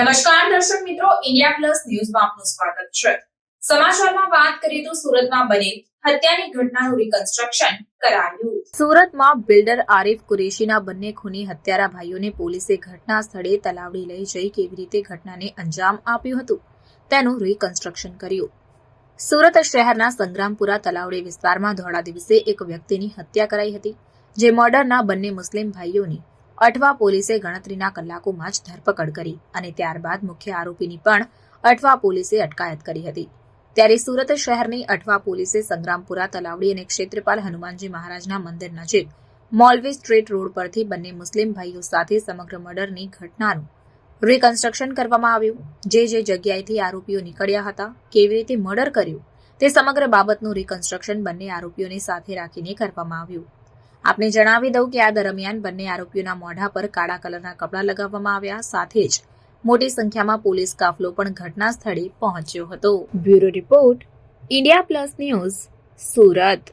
નમસ્કાર દર્શક મિત્રો, ઇન્ડિયા પ્લસ ન્યૂઝમાં આપનું સ્વાગત છે. સમાચારમાં વાત કરીએ તો સુરતમાં બનેલ હત્યાની ઘટનાનું રિકન્સ્ટ્રક્શન સુરતમાં બિલ્ડર આરિફ કુરેશીના બંને ખૂની હત્યારા ભાઈઓને પોલીસે ઘટના સ્થળે તલાવડી લઈ જઈ કેવી રીતે ઘટનાને અંજામ આપ્યું હતું, તેનું રિકન્સ્ટ્રક્શન કર્યું. સુરત શહેરના સંગ્રામપુરા તલાવડી વિસ્તારમાં ધોળા દિવસે એક વ્યક્તિની હત્યા કરાઈ હતી, જે મર્ડરના બંને મુસ્લિમ ભાઈઓની અઠવા પોલીસે ગણતરીના કલાકોમાં જ ધરપકડ કરી અને ત્યારબાદ મુખ્ય આરોપીની પણ અઠવા પોલીસે અટકાયત કરી હતી. ત્યારે સુરત શહેરની અઠવા પોલીસે સંગ્રામપુરા તલાવડી અને ક્ષેત્રપાલ હનુમાનજી મહારાજના મંદિર નજીક મોલવી સ્ટ્રીટ રોડ પરથી બંને મુસ્લિમ ભાઈઓ સાથે સમગ્ર મર્ડરની ઘટનાનું રિકન્સ્ટ્રક્શન કરવામાં આવ્યું. જે જે જગ્યાએથી આરોપીઓ નીકળ્યા હતા, કેવી રીતે મર્ડર કર્યું, તે સમગ્ર બાબતનું રિકન્સ્ટ્રક્શન બંને આરોપીઓને સાથે રાખીને કરવામાં આવ્યું. આપને જણાવી દઉં કે આ દરમિયાન બંને આરોપીઓના મોઢા પર કાળા કલરના કપડાં લગાવવામાં આવ્યા, સાથે જ મોટી સંખ્યામાં પોલીસ કાફલો પણ ઘટના સ્થળે પહોંચ્યો હતો. Bureau report, India plus news, Surat.